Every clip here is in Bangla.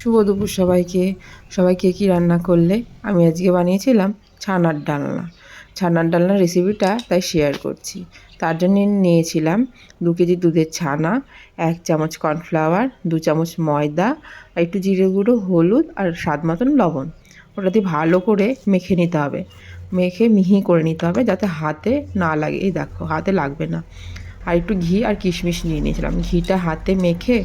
শুভ দুপুর সবাইকে। সবাইকে কি রান্না করলে? আমি আজকে বানিয়েছিলাম ছানার ডালনা। ছানার ডালনার রেসিপিটা তাই শেয়ার করছি। তার জন্য নিয়েছিলাম দু কেজি দুধের ছানা, এক চামচ কর্নফ্লাওয়ার দু চামচ ময়দা একটু জিরে গুঁড়ো, হলুদ আর স্বাদ মতন লবণ। ওটা দিয়ে ভালো করে মেখে নিতে হবে। মেখে মিহি করে নিতে হবে যাতে হাতে না লাগে। এই দেখো, হাতে লাগবে না। আর একটু ঘি আর কিশমিশ নিয়ে নিয়েছিলাম। ঘিটা হাতে মেখে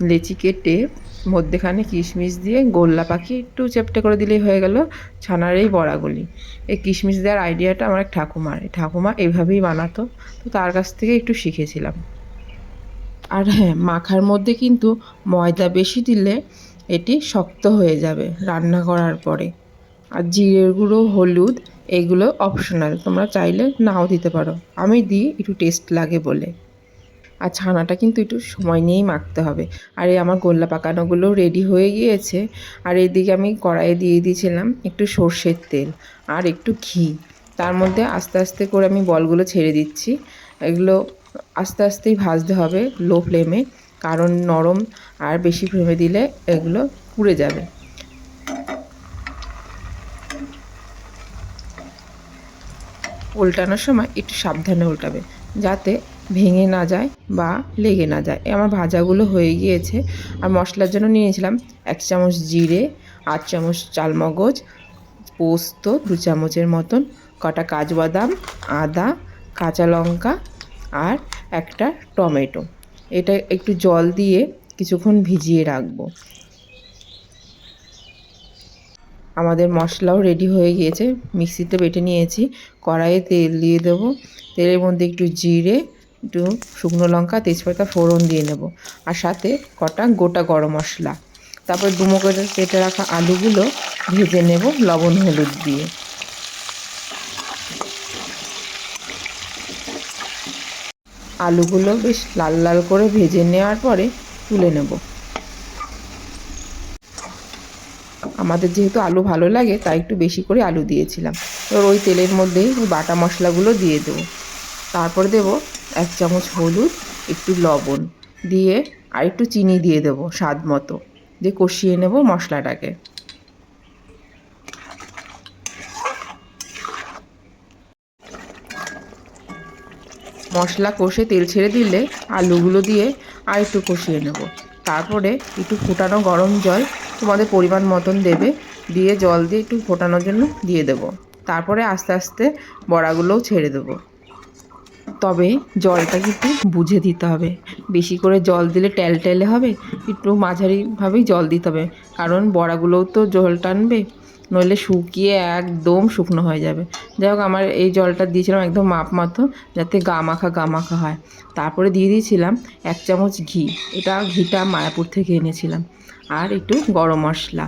লেচি কেটে মধ্যেখানে কিশমিশ দিয়ে গোল্লা পাখি একটু চেপটে করে দিলেই হয়ে গেল ছানার এই বড়াগুলি। এই কিশমিশ দেওয়ার আইডিয়াটা আমার এক ঠাকুমার। ঠাকুমা এভাবেই বানাতো, তো তার কাছ থেকে একটু শিখেছিলাম। আর হ্যাঁ মাখার মধ্যে কিন্তু ময়দা বেশি দিলে এটি শক্ত হয়ে যাবে রান্না করার পরে। আর জিরের গুঁড়ো, হলুদ, এগুলো অপশনাল তোমরা চাইলে নাও দিতে পারো। আমি দিই, একটু টেস্ট লাগে বলে। আর ছানাটা কিন্তু একটু সময় নিয়েই মাখতে হবে। আর এই আমার গোল্লা পাকানোগুলো রেডি হয়ে গিয়েছে। আর এদিকে আমি কড়াইয়ে দিয়ে দিয়েছিলাম একটু সর্ষের তেল আর একটু ঘি। তার মধ্যে আস্তে আস্তে করে আমি বলগুলো ছেড়ে দিচ্ছি। এগুলো আস্তে আস্তেই ভাজতে হবে লো ফ্লেমে কারণ নরম আর বেশি ফ্লেমে দিলে এগুলো পুড়ে যাবে। উল্টানোর সময় একটু সাবধানে উল্টাবে, যাতে ভেঙে না যায় বা লেগে না যায়। আমার ভাজাগুলো হয়ে গিয়েছে। আর মশলার জন্য নিয়েছিলাম এক চামচ জিরে আট চামচ চালমগজ, পোস্ত, দু চামচের মতন কটা কাজু বাদাম আদা, কাঁচা লঙ্কা আর একটা টমেটো। এটা একটু জল দিয়ে কিছুক্ষণ ভিজিয়ে রাখব। আমাদের মশলাও রেডি হয়ে গিয়েছে। মিক্সিতে বেটে নিয়েছি। কড়াইয়ে তেল দিয়ে দেবো। তেলের মধ্যে একটু জিরে একটু শুকনো লঙ্কা, তেজপাতা, ফোড়ন দিয়ে নেব। আর সাথে কটা গোটা গরম মশলা। তারপর করে কেটে রাখা আলুগুলো ভেজে নেব লবণ, হলুদ দিয়ে। আলুগুলো বেশ লাল লাল করে ভেজে নেওয়ার পরে তুলে নেব। আমাদের যেহেতু আলু ভালো লাগে, তাই একটু বেশি করে আলু দিয়েছিলাম। এবার ওই তেলের মধ্যেই বাটা মশলাগুলো দিয়ে দেবো। তারপর দেব এক চামচ হলুদ, একটু লবণ দিয়ে আর একটু চিনি দিয়ে দেবো স্বাদ মতো। দিয়ে কষিয়ে নেব মশলাটাকে। মশলা কষে তেল ছেড়ে দিলে আলুগুলো দিয়ে আর একটু কষিয়ে নেব। তারপরে একটু ফুটানো গরম জল তোমাদের পরিমাণ মতন দেবে, দিয়ে জল দিয়ে একটু ফোটানোর জন্য দিয়ে দেবো। তারপরে আস্তে আস্তে বড়াগুলোও ছেড়ে দেবো। তবে জলটা কিন্তু বুঝে দিতে হবে। বেশি করে জল দিলে টেলে হবে, একটু মাঝারিভাবেই জল দিতে হবে। কারণ বড়াগুলোও তো জল টানবে, নইলে শুকিয়ে একদম শুকনো হয়ে যাবে। যাই হোক, আমার এই জলটা দিয়েছিলাম একদম মাপ মতো, যাতে গা মাখা গা মাখা হয়। তারপরে দিয়ে দিয়েছিলাম এক চামচ ঘি, এটা ঘিটা মায়াপুর থেকে এনেছিলাম। আর একটু গরম মশলা।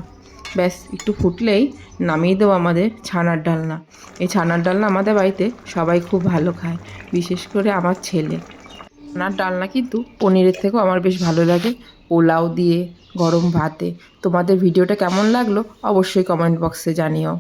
ব্যাস, একটু ফুটলেই নামিয়ে দেবো আমাদের ছানার ডালনা। এই ছানার ডালনা আমাদের বাড়িতে সবাই খুব ভালো খায়। বিশেষ করে আমার ছেলে। ওনার ডালনা কিন্তু পনিরের থেকেও আমার বেশ ভালো লাগে। পোলাও দিয়ে, গরম ভাতে। তোমাদের ভিডিওটা কেমন লাগল অবশ্যই কমেন্ট বক্সে জানিও।